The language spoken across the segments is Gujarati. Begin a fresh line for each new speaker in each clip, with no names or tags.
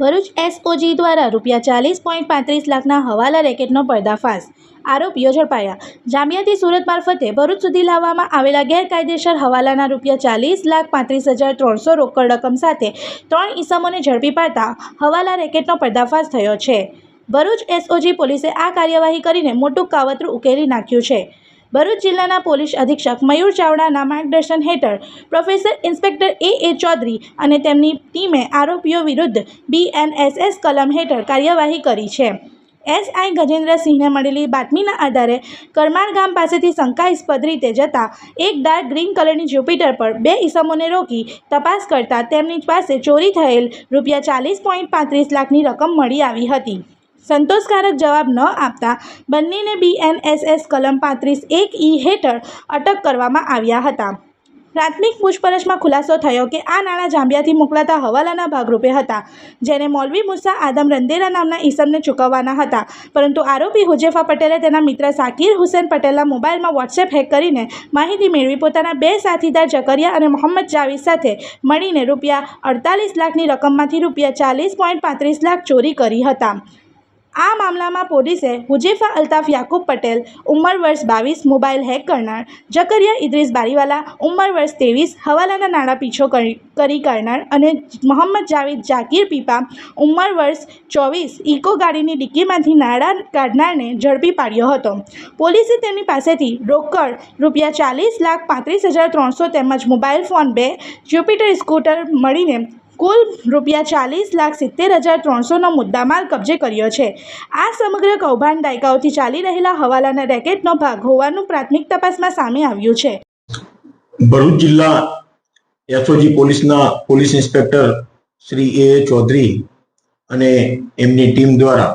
ભરૂચ એસઓજી દ્વારા રૂપિયા ચાલીસ પોઈન્ટ પાંત્રીસ લાખના હવાલા રેકેટનો પર્દાફાશ. આરોપીઓ ઝડપાયા જામિયાથી સુરત મારફતે ભરૂચ સુધી લાવવામાં આવેલા ગેરકાયદેસર હવાલાના રૂપિયા ચાલીસ લાખ પાંત્રીસ હજાર ત્રણસો રોકડ રકમ સાથે ત્રણ ઈસમોને ઝડપી પાડતા હવાલા રેકેટનો પર્દાફાશ થયો છે. ભરૂચ એસઓજી પોલીસે આ કાર્યવાહી કરીને મોટું કાવતરું ઉકેલી નાખ્યું છે. ભરૂચ જિલ્લાના પોલીસ અધિક્ષક મયુર ચાવડાના માર્ગદર્શન હેઠળ professor inspector A A Chaudhary અને તેમની ટીમે આરોપીઓ વિરુદ્ધ બીએનએસએસ કલમ હેઠળ કાર્યવાહી કરી છે. એસઆઈ ગજેન્દ્રસિંહને મળેલી બાતમીના આધારે કરમાળ ગામ પાસેથી શંકાસ્પદ રીતે જતા એક ડાર્ક ગ્રીન કલરની જ્યુપિટર પર બે ઇસમોને રોકી તપાસ કરતા તેમની પાસે ચોરી થયેલ રૂપિયા ચાલીસ પોઈન્ટ પાંત્રીસ લાખની રકમ મળી આવી હતી. સંતોષકારક જવાબ ન આપતા બંનેને બીએનએસએસ કલમ પાંત્રીસ એક ઈ હેઠળ અટક કરવામાં આવ્યા હતા. પ્રાથમિક પૂછપરછમાં ખુલાસો થયો કે આ નાણાં જાંબિયાથી મોકલાતા હવાલાના ભાગરૂપે હતા, જેને મૌલવી મુસા આદમ રંદેરા નામના ઈસમને ચૂકવવાના હતા. પરંતુ આરોપી હુજેફા પટેલે તેના મિત્ર સાકીર હુસેન પટેલના મોબાઈલમાં વોટ્સએપ હેક કરીને માહિતી મેળવી પોતાના બે સાથીદાર જકરિયા અને મોહમ્મદ જાવીદ સાથે મળીને રૂપિયા અડતાલીસ લાખની રકમમાંથી રૂપિયા ચાલીસ પોઈન્ટ પાંત્રીસ લાખ ચોરી કરી હતા. આ મામલામાં પોલીસે હુજેફા અલ્તાફ યાકુબ પટેલ, ઉંમર વર્ષ બાવીસ, મોબાઈલ હેક કરનાર જકરિયા ઇદ્રીસ બારીવાલા, ઉંમર વર્ષ ત્રેવીસ, હવાલાના નાણાં પીછો કરી કરી કરનાર અને મોહમ્મદ જાવેદ જાકીર પીપા, ઉંમર વર્ષ ચોવીસ, ઇકો ગાડીની ડિક્કીમાંથી નાણાં કાઢનારને ઝડપી પાડ્યો હતો. પોલીસે તેની પાસેથી રોકડ રૂપિયા ચાલીસ લાખ પાંત્રીસ હજાર ત્રણસો તેમજ મોબાઈલ ફોન બે, જ્યુપિટર સ્કૂટર મળીને કુલ રૂપિયા ચાલીસ લાખ સિત્તેર હજાર ત્રણસોનો મુદ્દામાલ કબજે કર્યો છે. આ સમગ્ર કૌભાંડ દાયકાઓથી ચાલી રહેલા હવાલાના રેકેટનો ભાગ હોવાનું પ્રાથમિક તપાસમાં સામે આવ્યું છે.
ભરૂચ જિલ્લા એસઓજી પોલીસના police inspector Shri A Chaudhary અને એમની ટીમ દ્વારા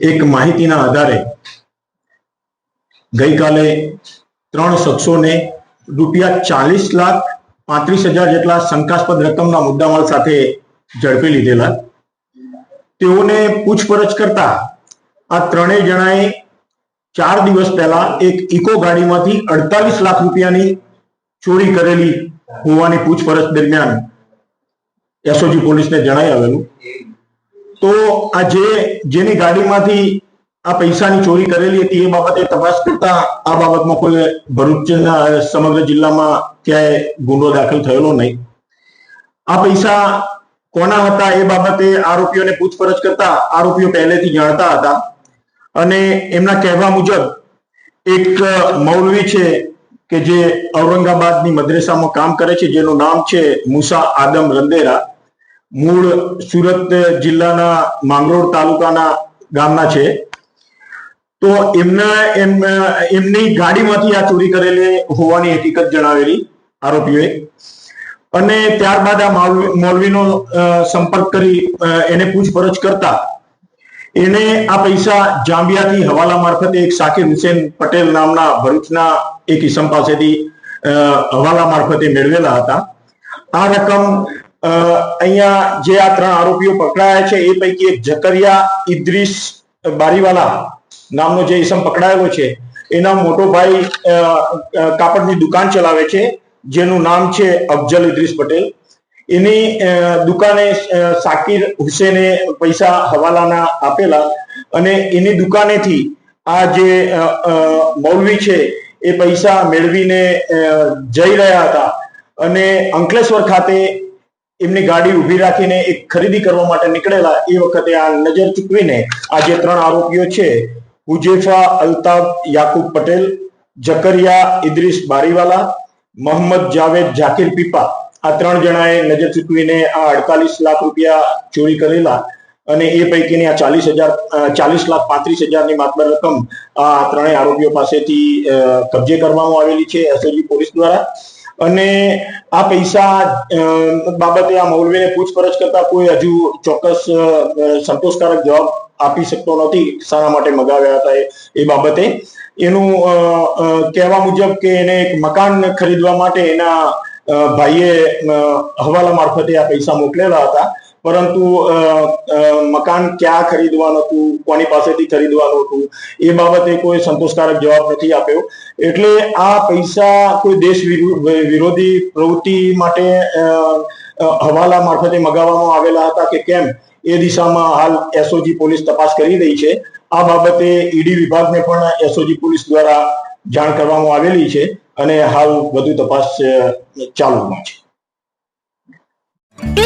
એક માહિતીના આધારે ગઈકાલે ત્રણ શખ્સોને રૂપિયા ચાલીસ લાખ પાંત્રીસ હજાર જેટલા શંકાસ્પદ રકમના મુદ્દામાલ સાથે ઝડપી લીધેલા. તેઓને પૂછપરછ કરતા આ ત્રણેય જણાએ ચાર દિવસ પહેલા એક ઇકો ગાડીમાંથી અડતાલીસ લાખ રૂપિયાની ચોરી કરેલી હોવાની પૂછપરછ દરમિયાન એસઓજી પોલીસને જણાઈ આવેલું. તો આ જે, જેની ગાડીમાંથી આ પૈસાની ચોરી કરેલી હતી એ બાબતે તપાસ કરતા આ બાબતમાં કોઈ ભરૂચના સમગ્ર જિલ્લામાં ક્યાંય ગુનો દાખલ થયેલો નહીં. આ પૈસા કોના હતા એ બાબતે આરોપીઓને પૂછપરછ કરતા આરોપીઓ પહેલેથી જાણતા હતા. અને એમના કહેવા મુજબ એક મૌલવી છે કે જે ઔરંગાબાદની મદ્રેસામાં કામ કરે છે, જેનું નામ છે મુસા આદમ રંદેરા. મૂળ સુરત જિલ્લાના માંગરોળ તાલુકાના ગામના છે. તો એમના એમ એમની ગાડીમાંથી આ ચોરી કરેલી હોવાની હકીકત જણાવેલી આરોપીઓએ. અને ત્યારબાદ આ મોલવીનો સંપર્ક કરી એને પૂછપરછ કરતા એને આ પૈસા જાંબિયાથી હવાલા મારફતે એક સાકિર હુસેન પટેલ નામના ભરૂચના એક ઈસમ પાસેથી હવાલા મારફતે મેળવેલા હતા. આ રકમ અહીંયા જે આ ત્રણ આરોપીઓ પકડાયા છે, એ પૈકી એક જકરિયા ઇદ્રીસ બારીવાલા નામનો જે ઈસમ પકડાયેલો છે, એના મોટો ભાઈ કાપડની દુકાન ચલાવે છે, જેનું નામ છે અફજલ ઇદ્રીસ પટેલ. એની દુકાને સાકિર હુસેને પૈસા હવાલાના આપેલા અને એની દુકાનેથી આ જે મૌલવી છે, એ પૈસા મેળવીને જઈ રહ્યા હતા. અને અંકલેશ્વર ખાતે એમની ગાડી ઊભી રાખીને એક ખરીદી કરવા માટે નીકળેલા, એ વખતે આ નજર ચૂકવીને આ જે ત્રણ આરોપીઓ છે હુજેફા અલ્તાફ યાકુબ પટેલ, જકરિયા ઇદ્રીસ બારીવાલા મોહમ્મદ જાવેદ જાકીર પીપા આ ત્રણ જણાએ નજર ચૂકવીને આ અડતાલીસ લાખ રૂપિયા ચોરી કરેલા અને એ પૈકીની આ ચાલીસ હજાર ચાલીસ લાખ પાંત્રીસ હજારની માત્ર રકમ આ ત્રણેય આરોપીઓ પાસેથી કબજે કરવામાં આવેલી છે એસઓજી પોલીસ દ્વારા. અને આ પૈસા બાબતે આ મૌલવીને પૂછપરછ કરતા કોઈ હજુ ચોક્કસ સંતોષકારક જવાબ આપી શકતો નથી, શાના માટે મગાવ્યા હતા એ- બાબતે. એનું કહેવા મુજબ કે એને એક મકાન ખરીદવા માટે એના ભાઈએ હવાલા મારફતે આ પૈસા મોકલેલા હતા. પરંતુ મકાન ક્યાં ખરીદવાનું હતું, કોની પાસેથી ખરીદવાનું હતું, એ બાબતે કોઈ સંતોષકારક જવાબ નથી આપ્યો. એટલે આ પૈસા કોઈ દેશ વિરુ- વિરોધી પ્રવૃત્તિ માટે હવાલા મારફતે મગાવવામાં આવેલા હતા કે કેમ, એ દિશામાં હાલ એસઓજી પોલીસ તપાસ કરી રહી છે. આ બાબતે ઈડી વિભાગને પણ એસઓજી પોલીસ દ્વારા જાણ કરવામાં આવેલી છે અને હાલ વધુ તપાસ ચાલુમાં છે.